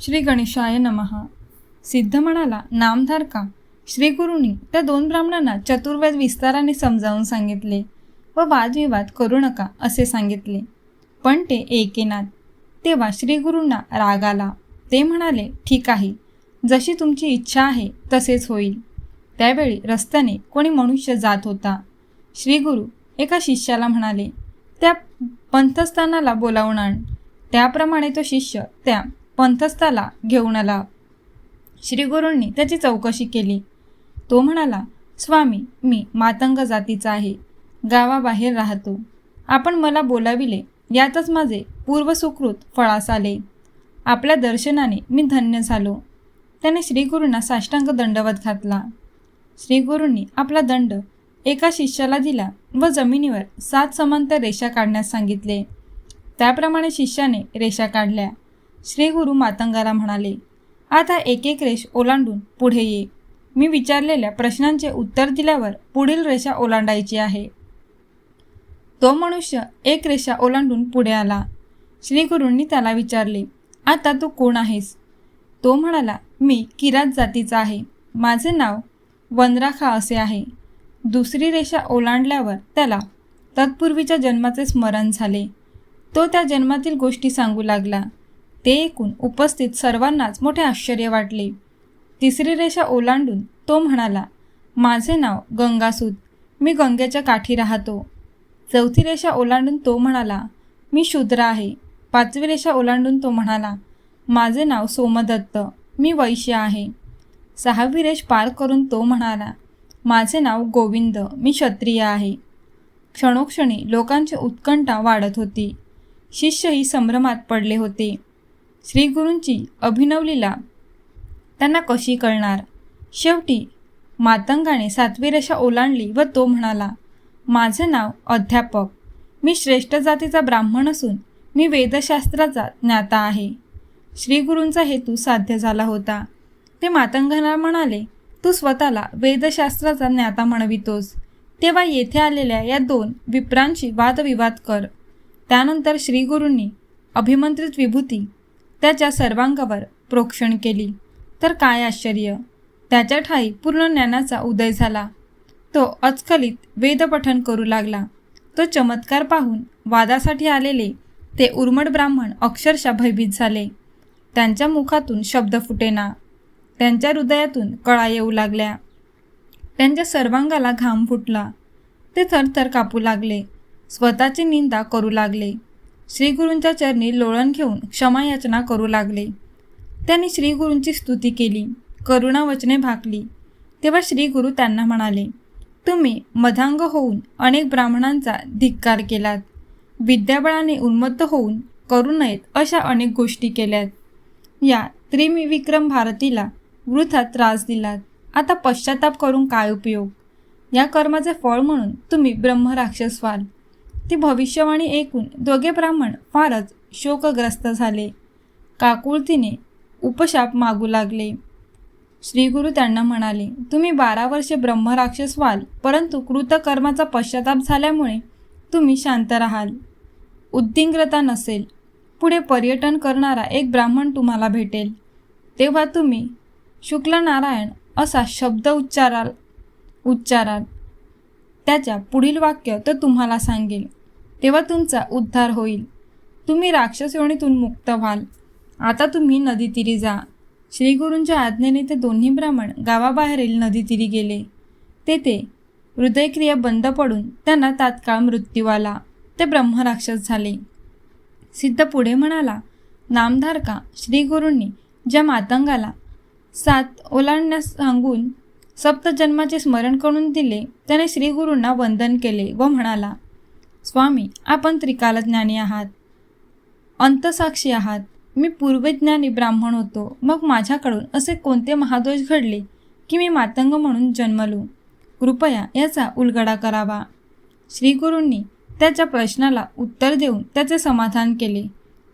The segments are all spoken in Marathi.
श्री गणेशाय नमहा सिद्ध म्हणाला नामधार का? श्री गुरुनी त्या दोन ब्राह्मणांना चतुर्वेद विस्ताराने समजावून सांगितले व वादविवाद करू नका असे सांगितले. पण ते एकेनाथ तेव्हा श्रीगुरूंना राग आला. ते म्हणाले ठीक आहे. जशी तुमची इच्छा आहे तसेच होईल. त्यावेळी रस्त्याने कोणी मनुष्य जात होता. श्री गुरु एका शिष्याला म्हणाले त्या पंथस्थानाला बोलावून आण. त्याप्रमाणे तो शिष्य त्या पंथस्थाला घेऊन आला. श्री गुरूंनी त्याची चौकशी केली. तो म्हणाला स्वामी मी मातंग जातीचा आहे. गावाबाहेर राहतो. आपण मला बोलाविले यातच माझे पूर्वसुकृत फळास आले. आपल्या दर्शनाने मी धन्य झालो. त्याने श्रीगुरूंना साष्टांग दंडवत घातला. श्रीगुरूंनी आपला दंड एका शिष्याला दिला व जमिनीवर सात समांतर रेषा काढण्यास सांगितले. त्याप्रमाणे शिष्याने रेषा काढल्या. श्रीगुरू मातंगाला म्हणाले आता एक एक रेष ओलांडून पुढे ये. मी विचारलेल्या प्रश्नांचे उत्तर दिल्यावर पुढील रेषा ओलांडायची आहे. तो मनुष्य एक रेषा ओलांडून पुढे आला. श्रीगुरूंनी त्याला विचारले आता तू कोण आहेस? तो म्हणाला मी किरात जातीचा आहे. माझे नाव वनराखा असे आहे. दुसरी रेषा ओलांडल्यावर त्याला तत्पूर्वीच्या जन्माचे स्मरण झाले. तो त्या जन्मातील गोष्टी सांगू लागला. ते ऐकून उपस्थित सर्वांनाच मोठे आश्चर्य वाटले. तिसरी रेषा ओलांडून तो म्हणाला माझे नाव गंगासूत. मी गंगेच्या काठी राहतो. चौथी रेषा ओलांडून तो म्हणाला मी शूद्र आहे. पाचवी रेषा ओलांडून तो म्हणाला माझे नाव सोमदत्त. मी वैश्य आहे. सहावी रेष पार करून तो म्हणाला माझे नाव गोविंद. मी क्षत्रिय आहे. क्षणोक्षणी लोकांची उत्कंठा वाढत होती. शिष्यही संभ्रमात पडले होते. श्रीगुरूंची अभिनवलीला त्यांना कशी कळणार? शेवटी मातंगाने सातवी रेषा ओलांडली व तो म्हणाला माझं नाव अध्यापक. मी श्रेष्ठ जातीचा ब्राह्मण असून मी वेदशास्त्राचा ज्ञाता आहे. श्रीगुरूंचा हेतू साध्य झाला होता. ते मातंगना म्हणाले तू स्वतःला वेदशास्त्राचा ज्ञाता म्हणवितोस. तेव्हा येथे आलेल्या या दोन विप्रांशी वादविवाद कर. त्यानंतर श्रीगुरूंनी अभिमंत्रित विभूती त्याच्या सर्वांगावर प्रोक्षण केली. तर काय आश्चर्य? त्याच्या ठाई पूर्ण ज्ञानाचा उदय झाला. तो अचकलित वेदपठन करू लागला. तो चमत्कार पाहून वादासाठी आलेले ते उर्मड ब्राह्मण अक्षरशः भयभीत झाले. त्यांच्या मुखातून शब्द फुटेना. त्यांच्या हृदयातून कळा येऊ लागल्या. त्यांच्या सर्वांगाला घाम फुटला. ते थरथर कापू लागले. स्वतःची निंदा करू लागले. श्रीगुरूंच्या चरणी लोळण घेऊन क्षमायाचना करू लागले. त्यांनी श्रीगुरूंची स्तुती केली करुणा वचने भाकली तेव्हा श्रीगुरू त्यांना म्हणाले तुम्ही मधांग होऊन अनेक ब्राह्मणांचा धिक्कार केलात. विद्याबळाने उन्मत्त होऊन करू नयेत अशा अनेक गोष्टी केल्यात. या त्रिविक्रम भारतीला वृथा त्रास दिलात. आता पश्चाताप करून काय उपयोग? या कर्माचे फळ म्हणून तुम्ही ब्रह्मराक्षस व्हाल. ती भविष्यवाणी ऐकून दोघे ब्राह्मण फारच शोकग्रस्त झाले. काकुळतीने उपशाप मागू लागले. श्रीगुरु त्यांना म्हणाले तुम्ही बारा वर्षे ब्रह्मराक्षस व्हाल परंतु कृतकर्माचा पश्चाताप झाल्यामुळे तुम्ही शांत राहाल. उद्दिंग्रता नसेल. पुढे पर्यटन करणारा एक ब्राह्मण तुम्हाला भेटेल. तेव्हा तुम्ही शुक्लनारायण असा शब्द उच्चाराल उच्चाराल. त्याच्या पुढील वाक्य तो तुम्हाला सांगेल. तेव्हा तुमचा उद्धार होईल. तुम्ही राक्षस योनीतून मुक्त व्हाल. आता तुम्ही नदीतीरी जा. श्रीगुरूंच्या आज्ञेने ते दोन्ही ब्राह्मण गावाबाहेरील नदीतीरी गेले. तेथे हृदयक्रिया बंद पडून त्यांना तात्काळ मृत्यू आला. ते ब्रह्मराक्षस झाले. सिद्ध पुढे म्हणाला नामधारका श्रीगुरूंनी ज्या मातंगाला सात ओलांडण्यास सांगून सप्तजन्माचे स्मरण करून दिले त्याने श्रीगुरूंना वंदन केले व म्हणाला स्वामी आपण त्रिकालज्ञानी आहात. अंतसाक्षी आहात. मी पूर्वज्ञानी ब्राह्मण होतो. मग माझ्याकडून असे कोणते महादोष घडले की मी मातंग म्हणून जन्मलो? कृपया याचा उलगडा करावा. श्रीगुरूंनी त्याच्या प्रश्नाला उत्तर देऊन त्याचे समाधान केले.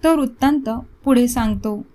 तो वृत्तांत पुढे सांगतो.